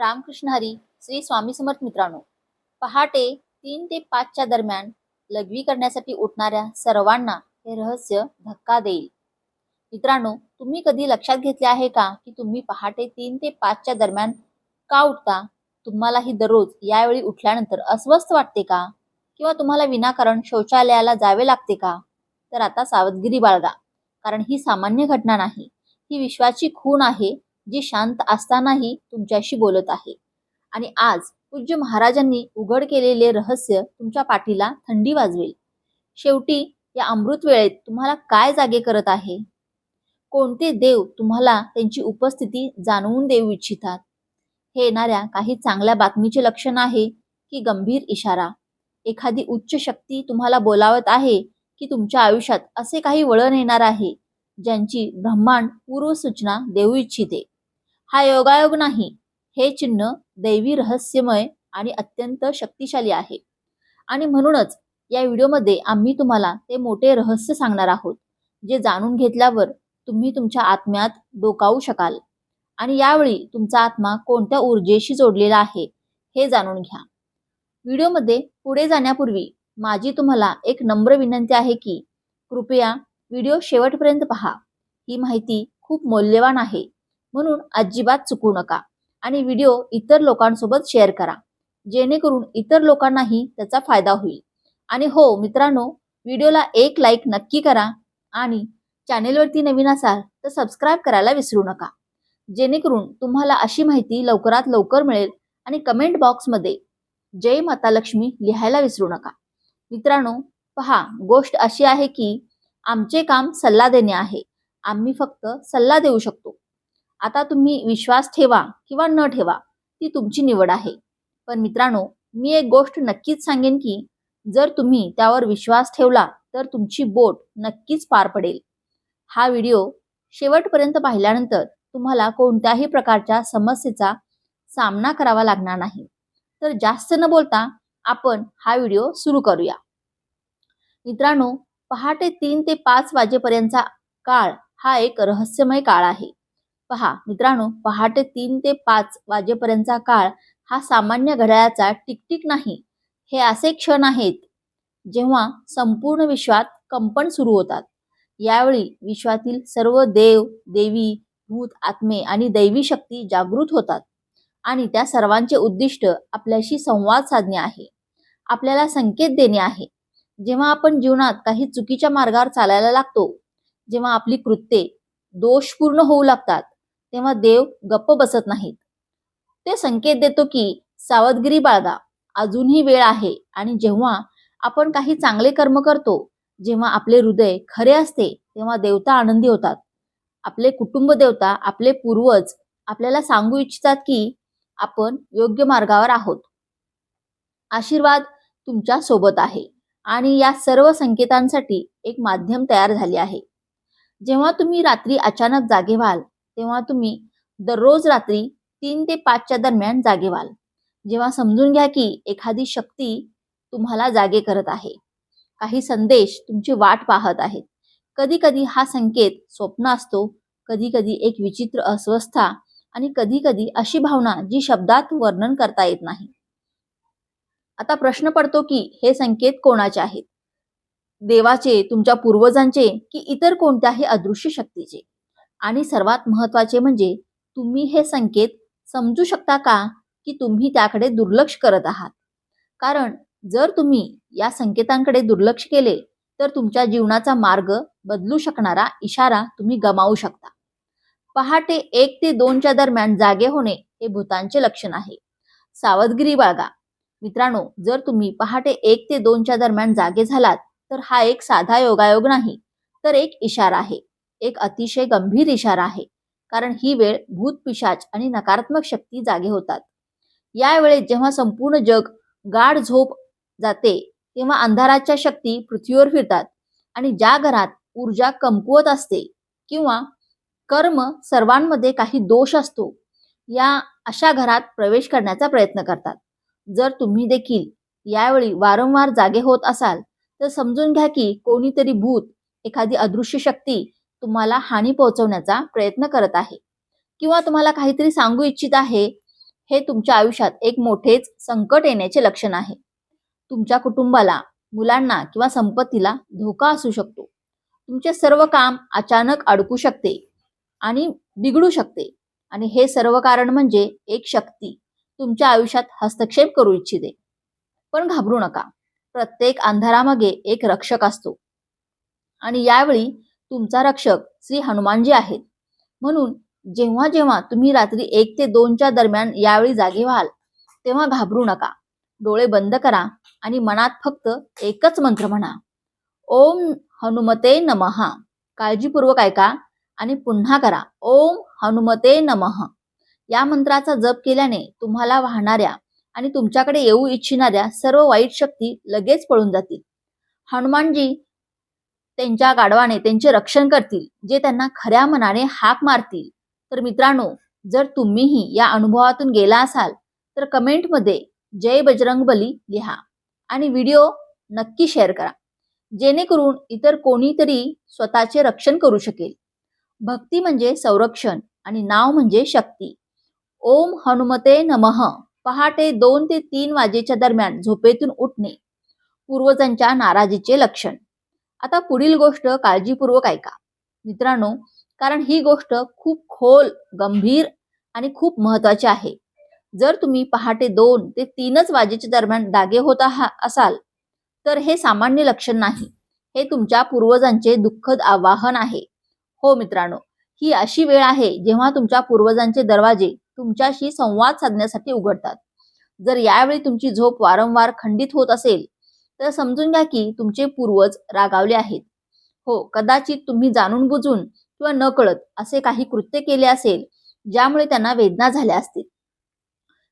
रामकृष्ण हरी श्री स्वामी समर्थ मित्रांनो. पहाटे तीन ते पाचच्या दरम्यान लघवी करण्यासाठी उठणाऱ्या सर्वांना हे रहस्य धक्का देईल. मित्रांनो तुम्ही कधी लक्षात घेतले आहे का की तुम्ही पहाटे तीन ते पाचच्या दरम्यान का उठता? तुम्हालाही दररोज यावेळी उठल्यानंतर अस्वस्थ वाटते का? किंवा तुम्हाला विनाकारण शौचालयाला जावे लागते का? तर आता सावधगिरी बाळगा कारण ही सामान्य घटना नाही. ही विश्वाची खून आहे जी शांत असतानाही तुमच्याशी बोलत आहे. आणि आज पूज्य महाराजांनी उघड केलेले रहस्य तुमच्या पाठीला थंडी वाजवेल. शेवटी या अमृत वेळेत तुम्हाला काय जागे करत आहे? कोणते देव तुम्हाला त्यांची उपस्थिती जाणवून देऊ इच्छितात? हे येणाऱ्या काही चांगल्या बातमीचे लक्षण आहे की गंभीर इशारा. एखादी उच्च शक्ती तुम्हाला बोलावत आहे की तुमच्या आयुष्यात असे काही वळण येणार आहे ज्यांची ब्रह्मांड पूर्वसूचना देऊ इच्छिते. हा योगायोग नाही. हे चिन्ह दैवी रहस्यमय आणि अत्यंत शक्तिशाली आहे. आणि म्हणूनच या व्हिडिओमध्ये आम्ही तुम्हाला ते मोठे रहस्य सांगणार आहोत जे जाणून घेतल्यावर तुम्ही तुमच्या आत्म्यात डोकावू शकाल. आणि यावेळी तुमचा आत्मा कोणत्या ऊर्जेशी जोडलेला आहे हे जाणून घ्या. व्हिडिओमध्ये पुढे जाण्यापूर्वी माझी तुम्हाला एक नम्र विनंती आहे की कृपया व्हिडिओ शेवटपर्यंत पहा. ही माहिती खूप मौल्यवान आहे. म्हणून अजिबात चुकू नका. आणि व्हिडिओ इतर लोकांसोबत शेअर करा. जेणेकरून इतर लोकांनाही त्याचा फायदा होईल. आणि हो मित्रांनो व्हिडिओला एक लाईक नक्की करा आणि चॅनेलवरती नवीन असाल तर सबस्क्राईब करायला विसरू नका. जेणेकरून तुम्हाला अशी माहिती लवकरात लवकर मिळेल आणि कमेंट बॉक्समध्ये जय माता लक्ष्मी लिहायला विसरू नका. मित्रांनो पहा गोष्ट अशी आहे की आमचे काम सल्ला देणे आहे. आम्ही फक्त सल्ला देऊ शकतो. आता तुम्ही विश्वास ठेवा किंवा न ठेवा ती तुमची निवड आहे. पण मित्रांनो मी एक गोष्ट नक्कीच सांगेन की जर तुम्ही त्यावर विश्वास ठेवला तर तुमची बोट नक्कीच पार पडेल. हा व्हिडिओ शेवटपर्यंत पाहिल्यानंतर तुम्हाला कोणत्याही प्रकारच्या समस्येचा सामना करावा लागणार नाही. तर जास्त न बोलता आपण हा व्हिडिओ सुरू करूया. मित्रांनो पहाटे तीन ते पाच वाजेपर्यंतचा काळ हा एक रहस्यमय काळ आहे. पहा मित्रांनो पहाटे तीन ते पाच वाजेपर्यंतचा काळ हा सामान्य घड्याळाचा टिकटिक नाही. हे असे क्षण आहेत जेव्हा संपूर्ण विश्वात कंपन सुरू होतात. यावेळी विश्वातील सर्व देव देवी भूत आत्मे आणि दैवी शक्ती जागृत होतात आणि त्या सर्वांचे उद्दिष्ट आपल्याशी संवाद साधणे आहे. आपल्याला संकेत देणे आहे. जेव्हा आपण जीवनात काही चुकीच्या मार्गावर चालायला लागतो जेव्हा आपली कृत्ये दोषपूर्ण होऊ लागतात तेव्हा देव गप्प बसत नाहीत. ते संकेत देतो की सावधगिरी बाळगा अजूनही वेळ आहे आणि जेव्हा आपण काही चांगले कर्म करतो जेव्हा आपले हृदय खरे असते तेव्हा देवता आनंदी होतात. आपले कुटुंब देवता आपले पूर्वज आपल्याला सांगू इच्छितात की आपण योग्य मार्गावर आहोत. आशीर्वाद तुमच्यासोबत आहे आणि या सर्व संकेतांसाठी एक माध्यम तयार झाले आहे. जेव्हा तुम्ही रात्री अचानक जागे व्हाल तेव्हा तुम्ही दररोज रात्री तीन ते पाचच्या दरम्यान जागे व्हाल. जेव्हा समजून घ्या की एखादी शक्ती तुम्हाला जागे करत आहे. काही संदेश तुमची वाट पाहत आहेत. कधी कधी हा संकेत स्वप्न असतो कधी कधी एक विचित्र अस्वस्थता आणि कधी कधी अशी भावना जी शब्दात वर्णन करता येत नाही. आता प्रश्न पडतो की हे संकेत कोणाचे आहेत? देवाचे तुमच्या पूर्वजांचे की इतर कोणत्याही अदृश्य शक्तीचे? आणि सर्वात महत्त्वाचे म्हणजे तुम्ही हे संकेत समजू शकता का की तुम्ही त्याकडे दुर्लक्ष करत आहात? कारण जर तुम्ही या संकेतांकडे दुर्लक्ष केले तर तुमच्या जीवनाचा मार्ग बदलू शकणारा इशारा तुम्ही गमावू शकता. पहाटे एक ते दोनच्या दरम्यान जागे होणे हे भूतांचे लक्षण आहे. सावधगिरी बाळगा. मित्रांनो जर तुम्ही पहाटे एक ते दोनच्या दरम्यान जागे झालात तर हा एक साधा योगायोग नाही तर एक इशारा आहे. एक अतिशय गंभीर इशारा आहे. कारण ही वेळ भूत पिशाच आणि नकारात्मक शक्ती जागे होतात. यावेळेत जेव्हा संपूर्ण जग गाढ झोप जाते तेव्हा अंधाराच्या शक्ती पृथ्वीवर फिरतात आणि ज्या घरात ऊर्जा कमकुवत असते किंवा कर्म सर्वांमध्ये काही दोष असतो या अशा घरात प्रवेश करण्याचा प्रयत्न करतात. जर तुम्ही देखील यावेळी वारंवार जागे होत असाल तर समजून घ्या की कोणीतरी भूत एखादी अदृश्य शक्ती तुम्हाला हानी पोहोचवण्याचा प्रयत्न करत आहे. किंवा तुम्हाला काहीतरी सांगू इच्छित आहे हे तुमच्या आयुष्यात एक मोठेच संकट येण्याचे लक्षण आहे. तुमच्या कुटुंबाला मुलांना किंवा संपत्तीला धोका असू शकतो. तुमचे सर्व काम अचानक अडकू शकते आणि बिघडू शकते. आणि हे सर्व कारण म्हणजे एक शक्ती तुमच्या आयुष्यात हस्तक्षेप करू इच्छिते. पण घाबरू नका. प्रत्येक अंधारामागे एक रक्षक असतो. आणि यावेळी तुमचा रक्षक श्री हनुमानजी आहेत. म्हणून जेव्हा जेव्हा तुम्ही रात्री एक ते दोनच्या दरम्यान यावेळी जागे व्हाल तेव्हा घाबरू नका. डोळे बंद करा आणि मनात फक्त एकच मंत्र म्हणा. ओम हनुमते नमहा काळजीपूर्वक ऐका आणि पुन्हा करा. ओम हनुमते नमः. या मंत्राचा जप केल्याने तुम्हाला वाहणाऱ्या आणि तुमच्याकडे येऊ इच्छिणाऱ्या सर्व वाईट शक्ती लगेच पळून जातील. हनुमानजी त्यांच्या गाढवाने त्यांचे रक्षण करतील जे त्यांना खऱ्या मनाने हाक मारतील. तर मित्रांनो जर तुम्हीही या अनुभवातून गेला असाल तर कमेंटमध्ये जय बजरंग बली लिहा आणि व्हिडिओ नक्की शेअर करा. जेणेकरून इतर कोणीतरी स्वतःचे रक्षण करू शकेल. भक्ती म्हणजे संरक्षण आणि नाव म्हणजे शक्ती. ओम हनुमते नमः. पहाटे दोन ते तीन वाजेच्या दरम्यान झोपेतून उठणे. पूर्वजांच्या नाराजीचे लक्षण. आता पुढील गोष्ट काळजीपूर्वक ऐका. मित्रांनो कारण ही गोष्ट खूप खोल गंभीर आणि खूप महत्वाची आहे. जर तुम्ही पहाटे दोन ते तीनच वाजेच्या दरम्यान दागे होत असाल तर हे सामान्य लक्षण नाही. हे तुमच्या पूर्वजांचे दुःखद आवाहन आहे. हो मित्रांनो ही अशी वेळ आहे जेव्हा तुमच्या पूर्वजांचे दरवाजे तुमच्याशी संवाद साधण्यासाठी उघडतात. जर यावेळी तुमची झोप वारंवार खंडित होत असेल तर समजून घ्या की तुमचे पूर्वज रागावले आहेत. हो कदाचित तुम्ही जाणून बुजून किंवा न कळत असे काही कृत्य केले असेल ज्यामुळे त्यांना वेदना झाल्या असतील.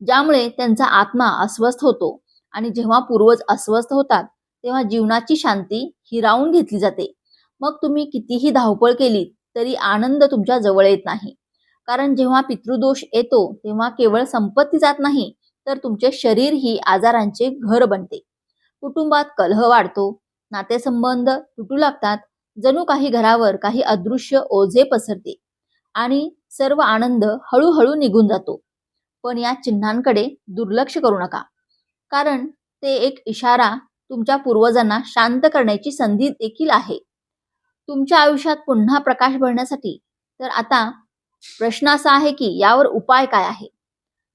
ज्यामुळे त्यांचा आत्मा अस्वस्थ होतो आणि जेव्हा पूर्वज अस्वस्थ होतात तेव्हा जीवनाची शांती हिरावून घेतली जाते. मग तुम्ही कितीही धावपळ केली तरी आनंद तुमच्या जवळ येत नाही. कारण जेव्हा पितृदोष येतो तेव्हा केवळ संपत्ती जात नाही तर तुमचे शरीर ही आजारांचे घर बनते. कुटुंबात कलह वाढतो. नातेसंबंध तुटू लागतात. जणू काही घरावर काही अदृश्य ओझे पसरते आणि सर्व आनंद हळूहळू निघून जातो. पण या चिन्हांकडे दुर्लक्ष करू नका. कारण ते एक इशारा तुमच्या पूर्वजांना शांत करण्याची संधी देखील आहे. तुमच्या आयुष्यात पुन्हा प्रकाश भरण्यासाठी तर आता प्रश्न असा आहे की यावर उपाय काय आहे?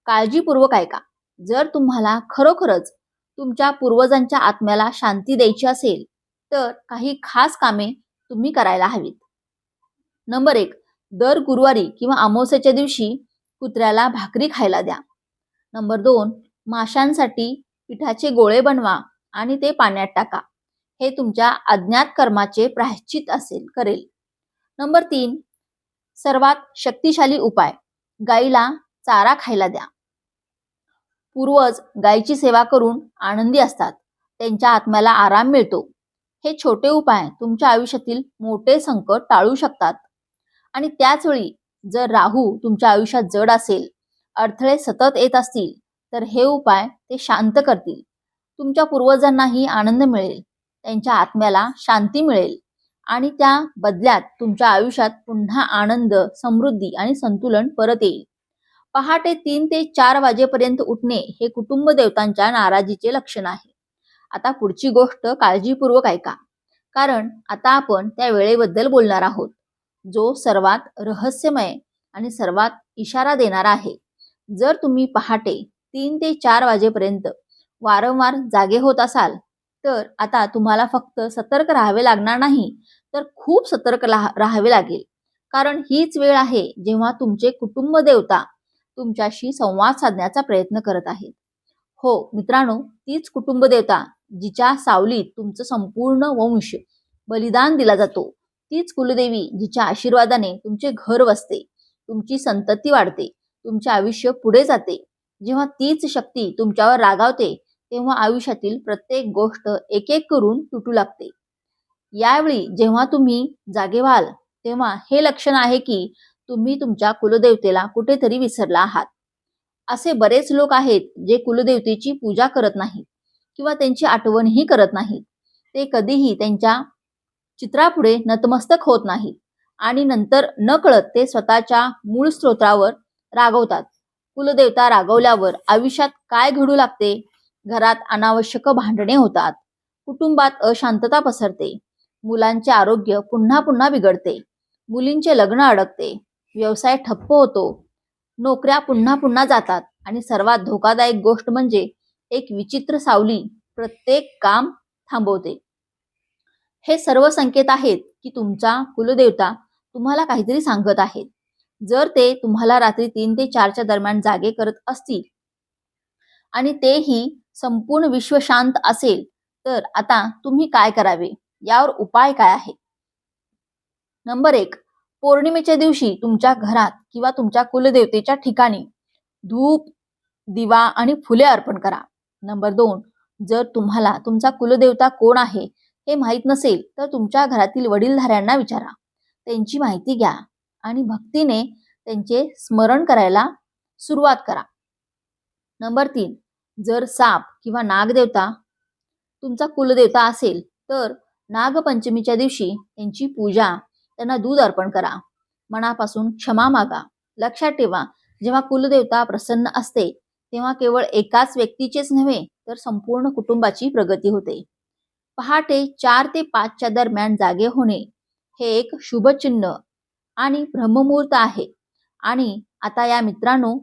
काळजीपूर्वक ऐका. जर तुम्हाला खरोखरच तुमच्या पूर्वजांच्या आत्म्याला शांती द्यायची असेल तर काही खास कामे तुम्ही करायला हवीत. नंबर एक दर गुरुवारी किंवा अमावस्याच्या दिवशी कुत्र्याला भाकरी खायला द्या. नंबर दोन माशांसाठी पिठाचे गोळे बनवा आणि ते पाण्यात टाका. हे तुमच्या अज्ञात कर्माचे प्रायश्चित असेल करेल. नंबर तीन सर्वात शक्तिशाली उपाय गाईला चारा खायला द्या. पूर्वज गायीची सेवा करून आनंदी असतात. त्यांच्या आत्म्याला आराम मिळतो. हे छोटे उपाय तुमच्या आयुष्यातील मोठे संकट टाळू शकतात. आणि त्याचवेळी जर राहू तुमच्या आयुष्यात जड असेल अडथळे सतत येत असतील तर हे उपाय ते शांत करतील. तुमच्या पूर्वजांनाही आनंद मिळेल. त्यांच्या आत्म्याला शांती मिळेल. आणि त्या बदल्यात तुमच्या आयुष्यात पुन्हा आनंद समृद्धी आणि संतुलन परत येईल. पहाटे तीन ते चार वाजेपर्यंत उठणे हे कुटुंब देवतांच्या नाराजीचे लक्षण आहे. आता पुढची गोष्ट काळजीपूर्वक ऐका. कारण आता आपण त्या वेळेबद्दल बोलणार आहोत. जो सर्वात रहस्यमय आणि सर्वात इशारा देणारा आहे. जर तुम्ही पहाटे तीन ते चार वाजेपर्यंत वारंवार जागे होत असाल तर आता तुम्हाला फक्त सतर्क राहावे लागणार नाही तर खूप सतर्क राहावे लागेल. कारण हीच वेळ आहे जेव्हा तुमचे कुटुंब देवता तुमच्याशी संवाद साधण्याचा प्रयत्न करत आहेत. हो मित्रांनो तीच कुटुंब देवता जिच्या सावलीत तुमचं संपूर्ण वंश बलिदान दिला जातो. तीच कुलदेवी जिच्या आशीर्वादाने तुमचे घर वसते. तुमची संतती वाढते. तुमचे आयुष्य पुढे जाते. जेव्हा तीच शक्ती तुमच्यावर रागावते तेव्हा आयुष्यातील प्रत्येक गोष्ट एक एक करून तुटू लागते. यावेळी जेव्हा तुम्ही जागे व्हाल तेव्हा हे लक्षण आहे की तुम्ही तुमच्या कुलदेवतेला कुठेतरी विसरला आहात. असे बरेच लोक आहेत जे कुलदेवतेची पूजा करत नाहीत किंवा त्यांची आठवणही करत नाहीत. ते कधीही त्यांच्या चित्रापुढे नतमस्तक होत नाहीत आणि नंतर न कळत ते स्वतःच्या मूळ स्त्रोत्रावर रागवतात. कुलदेवता रागवल्यावर आयुष्यात काय घडू लागते? घरात अनावश्यक भांडणे होतात. कुटुंबात अशांतता पसरते. मुलांचे आरोग्य पुन्हा पुन्हा बिघडते. मुलींचे लग्न अडकते. व्यवसाय ठप्प होतो. नोकऱ्या पुन्हा पुन्हा जातात. आणि सर्वात धोकादायक गोष्ट म्हणजे एक विचित्र सावली प्रत्येक काम थांबवते. हे सर्व संकेत आहेत की तुमचा कुलदेवता तुम्हाला काहीतरी सांगत आहेत जर ते तुम्हाला रात्री तीन ते चारच्या दरम्यान जागे करत असतील आणि तेही संपूर्ण विश्व शांत असेल तर आता तुम्ही काय करावे? यावर उपाय काय आहे? नंबर एक पौर्णिमेच्या दिवशी तुमच्या घरात किंवा तुमच्या कुलदेवतेच्या ठिकाणी धूप दिवा आणि फुले अर्पण करा. नंबर दोन जर तुम्हाला तुमचा कुलदेवता कोण आहे हे माहीत नसेल तर तुमच्या घरातील वडीलधाऱ्यांना विचारा. त्यांची माहिती घ्या आणि भक्तीने त्यांचे स्मरण करायला सुरुवात करा. नंबर तीन जर साप किंवा नागदेवता तुमचा कुलदेवता असेल तर नागपंचमीच्या दिवशी त्यांची पूजा त्यांना दूध अर्पण करा. मनापासून क्षमा मागा. लक्षात ठेवा जेव्हा कुलदेवता प्रसन्न असते तेव्हा केवळ एकाच व्यक्तीचेच नव्हे तर संपूर्ण कुटुंबाची प्रगती होते. पहाटे चार ते पाचच्या दरम्यान जागे होणे हे एक शुभचिन्ह आणि ब्रह्ममुहूर्त आहे. आणि आता या मित्रांनो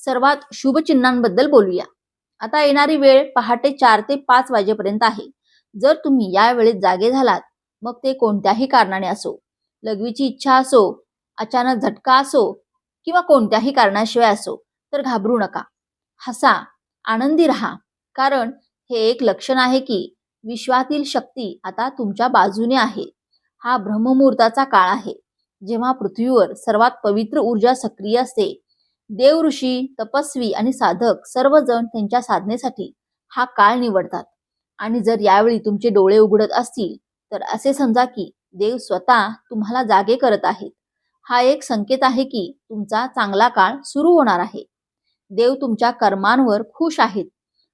सर्वात शुभ चिन्हांबद्दल बोलूया. आता येणारी वेळ पहाटे चार ते पाच वाजेपर्यंत आहे. जर तुम्ही या वेळेत जागे झालात मग ते कोणत्याही कारणाने असो. लघवीची इच्छा असो अचानक झटका असो किंवा कोणत्याही कारणाशिवाय असो तर घाबरू नका. हसा आनंदी राहा. कारण हे एक लक्षण आहे की विश्वातील शक्ती आता तुमच्या बाजूने आहे. हा ब्रह्ममुहूर्ताचा काळ आहे. जेव्हा पृथ्वीवर सर्वात पवित्र ऊर्जा सक्रिय असते देव ऋषी तपस्वी आणि साधक सर्वजण त्यांच्या साधनेसाठी हा काळ निवडतात. आणि जर यावेळी तुमचे डोळे उघडत असतील तर असे समजा की देव स्वतः तुम्हाला जागे करत आहेत. हा एक संकेत आहे की तुमचा चांगला काळ सुरू होणार आहे. देव तुमच्या कर्मांवर खुश आहेत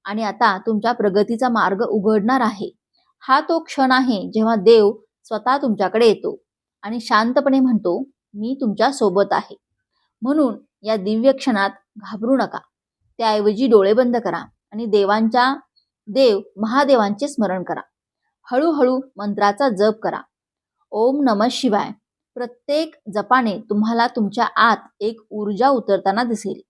आणि आता तुमच्या प्रगतीचा मार्ग उघडणार आहे. हा तो क्षण आहे जेव्हा देव स्वतः तुमच्याकडे येतो आणि शांतपणे म्हणतो मी तुमच्यासोबत आहे. म्हणून या दिव्य क्षणात घाबरू नका. त्याऐवजी डोळे बंद करा आणि देवांच्या देव महादेवांचे स्मरण करा. हळूहळू मंत्राचा जप करा. ओम नम शिवाय. प्रत्येक जपाने तुम्हाला तुमच्या आत एक ऊर्जा उतरताना दिसेल.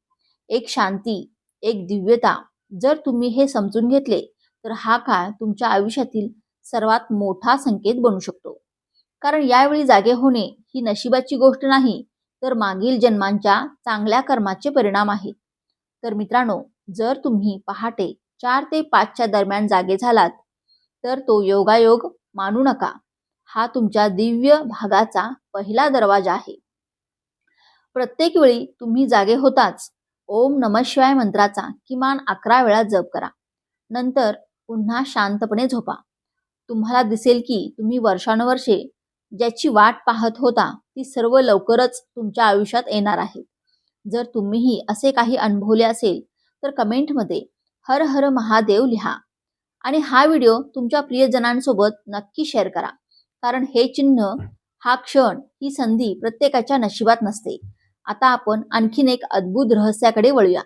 एक शांती एक दिव्यता. जर तुम्ही हे समजून घेतले तर हा काळ तुमच्या आयुष्यातील सर्वात मोठा संकेत बनू शकतो. कारण यावेळी जागे होणे ही नशिबाची गोष्ट नाही तर मागील जन्मांच्या चांगल्या कर्माचे परिणाम आहेत. तर मित्रांनो जर तुम्ही पहाटे चार ते पाचच्या दरम्यान जागे झालात तर तो योगायोग मानू नका. हा तुमच्या दिव्य भागाचा पहिला दरवाजा आहे. प्रत्येक वेळी तुम्ही जागे होताच. ओम नम शिवाय मंत्राचा किमान अकरा वेळा जप करा. नंतर पुन्हा शांतपणे झोपा. तुम्हाला दिसेल की तुम्ही वर्षानुवर्षे ज्याची वाट पाहत होता ती सर्व लवकरच तुमच्या आयुष्यात येणार आहे. जर तुम्हीही असे काही अनुभवले असेल तर कमेंटमध्ये हर हर महादेव लिहा. आणि हा व्हिडिओ तुमच्या प्रियजनांसोबत नक्की शेअर करा. कारण हे चिन्ह हा. क्षण ही संधी प्रत्येकाच्या नशिबात नसते. आता आपण आणखीन एक अद्भुत रहस्याकडे वळूया.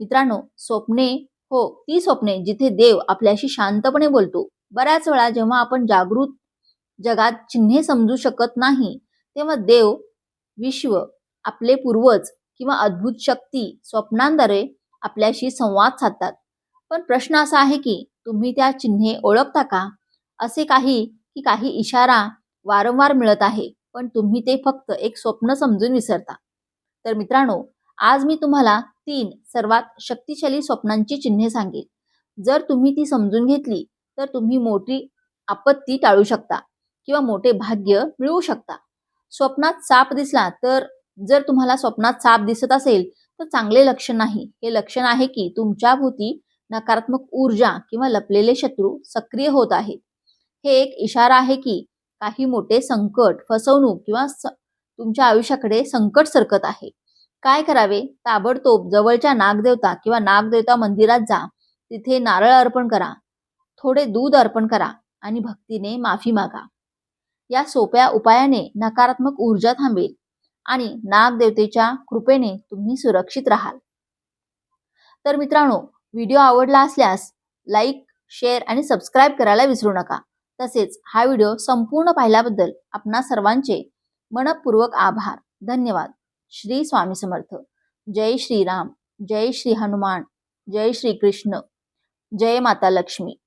मित्रांनो स्वप्ने हो ती स्वप्ने जिथे देव आपल्याशी शांतपणे बोलतो. बऱ्याच वेळा जेव्हा आपण जागृत जगात चिन्हे समजू शकत नाही तेव्हा देव विश्व आपले पूर्वज किंवा अद्भुत शक्ती स्वप्नांद्वारे आपल्याशी संवाद साधतात. पण प्रश्न असा आहे की तुम्ही त्या चिन्हे ओळखता का? असे काही की काही इशारा वारंवार मिळत आहे पण तुम्ही ते फक्त एक स्वप्न समजून विसरता. तर मित्रांनो आज मी तुम्हाला तीन सर्वात शक्तिशाली स्वप्नांची चिन्हे सांगेल जर तुम्ही ती समजून घेतली तर तुम्ही मोठी आपत्ती टाळू शकता किंवा मोठे भाग्य मिळवू शकता. स्वप्नात साप दिसला तर जर तुम्हाला स्वप्नात साप दिसत असेल तर चांगले लक्षण नाही. हे लक्षण आहे की तुमच्या भोवती नकारात्मक ऊर्जा किंवा लपलेले शत्रू सक्रिय होत आहेत. हे एक इशारा आहे की काही मोठे संकट फसवणूक किंवा तुमच्या आयुष्याकडे संकट सरकत आहे. काय करावे? ताबडतोब जवळच्या नागदेवता किंवा नागदेवता मंदिरात जा. तिथे नारळ अर्पण करा. थोडे दूध अर्पण करा आणि भक्तीने माफी मागा. या सोप्या उपायाने नकारात्मक ऊर्जा थांबेल आणि नागदेवतेच्या कृपेने तुम्ही सुरक्षित राहाल. तर मित्रांनो व्हिडिओ आवडला असल्यास लाईक शेअर आणि सबस्क्राईब करायला विसरू नका. तसेच हा व्हिडिओ संपूर्ण पाहिल्याबद्दल आपणा सर्वांचे मनपूर्वक आभार. धन्यवाद. श्री स्वामी समर्थ. जय श्रीराम. जय श्री हनुमान. जय श्री कृष्ण. जय माता लक्ष्मी.